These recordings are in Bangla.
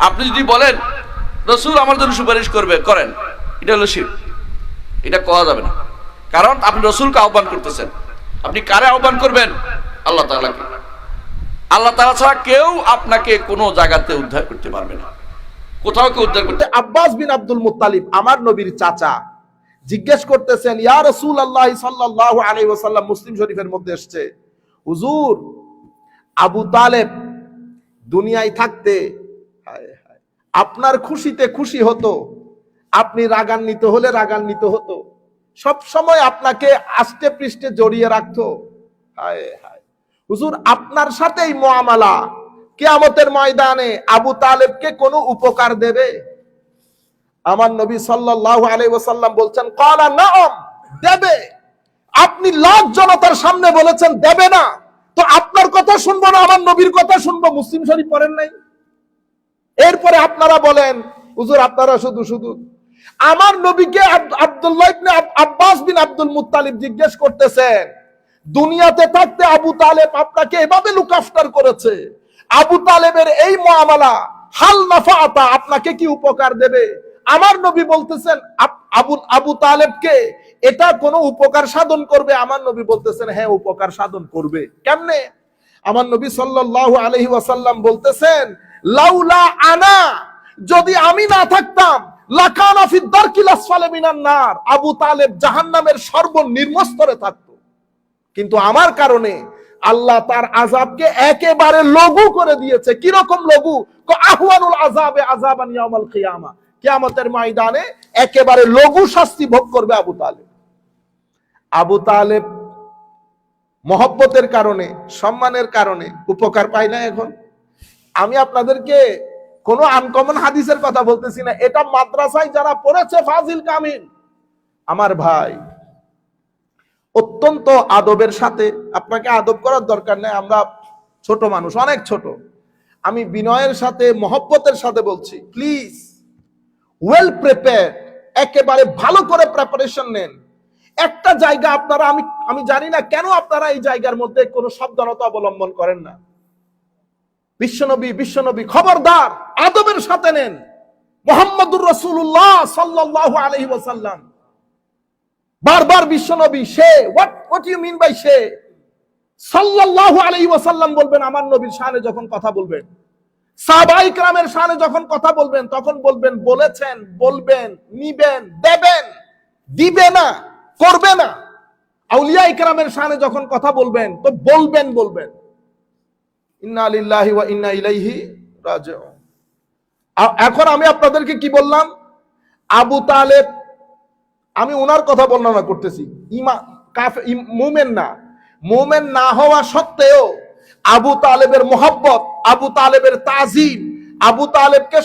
আপনি যদি বলেন, রসুল আমার জন্য সুপারিশ করবে, করেন। এটা হলো শির। এটা করা যাবে না। কারণ আপনি রসুলকে আহ্বান করতেছেন। আপনি কারে আহ্বান করবেন? আল্লাহ তাআলাকে। আল্লাহ তাআলা ছাড়া কেউ আপনাকে কোনো জায়গাতে উদ্ধার করতে পারবে না। কোথাও কেউ উদ্ধার করতে আব্বাস বিন আব্দুল মুত্তালিব, আমার নবীর চাচা, জিজ্ঞেস করতেছেন, ইয়া রসুল আল্লাহ সাল্লাহ আলাই ওসাল্লাম মুসলিম শরীফের মধ্যে এসছে। হুজুর, আবু তালেব দুনিয়ায় থাকতে আপনার খুশিতে খুশি হতো, আপনি রাগান্বিত হলে রাগান্বিত হতো, সব সময় আপনাকে আষ্টে পৃষ্ঠে জড়িয়ে রাখতো। হুজুর, আপনার সাথেই মোয়ামালা কেয়ামতের ময়দানে আবু তালেবকে কোনো উপকার দেবে? আমার নবী সাল্লাল্লাহু আলাইহি ওয়াসাল্লাম বলছেন ক্বালা নাআম, দেবে। আপনি লাখ জনতার সামনে বলেছেন, দেবে না। তো আপনার কথা শুনব না, আমার নবীর কথা শুনব। মুসলিম শরীফ পড়েন নাই? এরপরে আপনারা বলেন, হুজুর, আপনারা শুধু শুধু। আমার নবীকে Abdullah ibn Abbas bin Abdul Muttalib জিজ্ঞেস করতেছেন, দুনিয়াতে থাকতে আবু তালেব আপনাকে এভাবে লুক আফটার করেছে? আবু তালেবের এই মুআমালা হাল নাফাআতা, আপনাকে কি উপকার দেবে? আমার নবী বলতেছেন আবু আবু তালেবকে এটা কোনো উপকার সাধন করবে? আমার নবী বলতেছেন হ্যাঁ উপকার সাধন করবে। কেমনে? আমার নবী সাল্লাল্লাহু আলাইহি ওয়াসাল্লাম বলতেছেন লাউলা আনা, যদি আমি না থাকতাম নার, আবু তালেব জাহান্নামের থাকতো। কিন্তু আমার কারণে আল্লাহ তার আজাবকে একেবারে লঘু করে দিয়েছে। কীরকম লঘু? আহওয়ানুল আজাবে আজাবান ইয়াউমাল কিয়ামা। কিয়ামতের ময়দানে একেবারে লঘু শাস্তি ভোগ করবে আবু তালেব। আবু তালেব মহব্বতের কারণে, সম্মানের কারণে উপকার পায় না এখন। আমি আপনাদেরকে কোনো আনকমন হাদিসের কথা বলতেছি না। এটা মাদ্রাসায় যারা পড়েছে ফাজিল কামিল, আমার ভাই, অত্যন্ত আদবের সাথে, আপনাকে আদব করার দরকার নেই, আমরা ছোট মানুষ, অনেক ছোট। আমি বিনয়ের সাথে, মহব্বতের সাথে বলছি প্লিজ ওয়েল প্রিপেয়ার একেবারে ভালো করে প্রিপারেশন নেন। একটা জায়গা আপনারা, আমি আমি জানি না কেন আপনারা এই জায়গার মধ্যে কোনো সাবধানতা অবলম্বন করেন না। বিশ্বনবী বিশ্বনবী খবরদার, আদবের সাথে নেন। মোহাম্মদুর রসুল্লাহ সাল্লাহ আলহি ওসাল্লাম বারবার বিশ্বনবী, say what what you mean by say? সাল্লাহ আলহি ওসাল্লাম বলবেন, আমার নবীর শানে যখন কথা বলবেন সাবাইক রামের শানে যখন কথা বলবেন, তখন বলবেন, বলেছেন, বলবেন, নিবেন, দেবেন, দিবে না, করবে না। আউলিয়া ইকরামের শানে যখন কথা বলবেন, তো বলবেন বলবেন। ইন্না এখন আমি আপনাদেরকে কি বললাম? আবু তালেব, আমি ওনার কথা বর্ণনা করতেছি। মুমেন না। মুমেন না হওয়া সত্ত্বেও আবু তালেবের মোহাব্বত, আবু তালেবের তাজিম আবু তালেবকে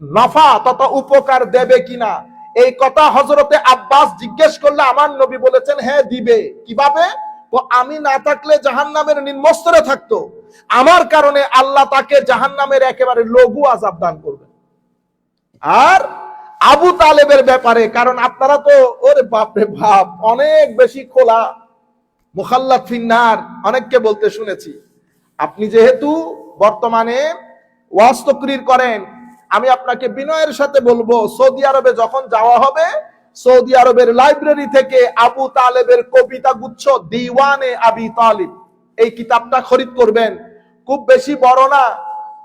নফা তথা উপকার দেবে কিনা? এই কথা হজরতে আব্বাস জিজ্ঞেস করলে আমার নবী বলেছেন হ্যাঁ দিবে। কীভাবে? আমি না থাকলে জাহান্নামের নিম্নস্তরে থাকতো। আমার কারণে আল্লাহ তাকে জাহান্নামের একেবারে লঘু আজাব দান করবে আর আবু তালেবের ব্যাপারে, কারণ আপনারা তো, ওরে বাপরে বাপ, অনেক বেশি খোলা, মুখাল্লাত ফিন্নার, অনেককে বলতে শুনেছি। আপনি যেহেতু বর্তমানে ওয়াজ তকরির করেন, আমি আপনাকে বিনয়ের সাথে বলব, সৌদি আরবে যখন যাওয়া হবে, সৌদি আরবের লাইব্রেরি থেকে আবু তালেবের কবিতা গুচ্ছ দিওয়ানে আবি তালিব। এই কিতাবটা খরিদ করবেন। খুব বেশি বড় না,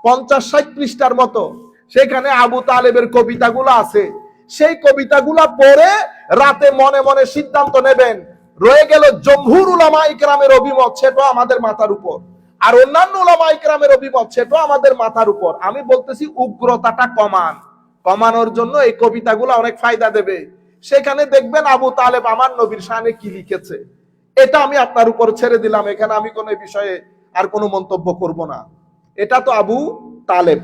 পঞ্চাশ ষাট পৃষ্ঠার মতো। সেখানে আবু তালেবের কবিতাগুলো আছে। সেই কবিতাগুলো পড়ে রাতে মনে মনে সিদ্ধান্ত নেবেন, রয়ে গেল জমহুর উলামা ইকরামের অভিমত সেটা আমাদের মাথার উপর। আর অন্যান্য উলামা ইকরামের অভিমত সেটা আমাদের মাথার উপর। আমি বলতেছি উগ্রতাটা কমান। কমানোর জন্য এই কবিতাগুলো অনেক ফায়দা দেবে। সেখানে দেখবেন আবু তালেব আমার নবীর শানে কি লিখেছে। এটা আমি আপনার উপর ছেড়ে দিলাম, এখানে আমি কোনো বিষয়ে আর কোনো মন্তব্য করব না। এটা তো আবু তালেব।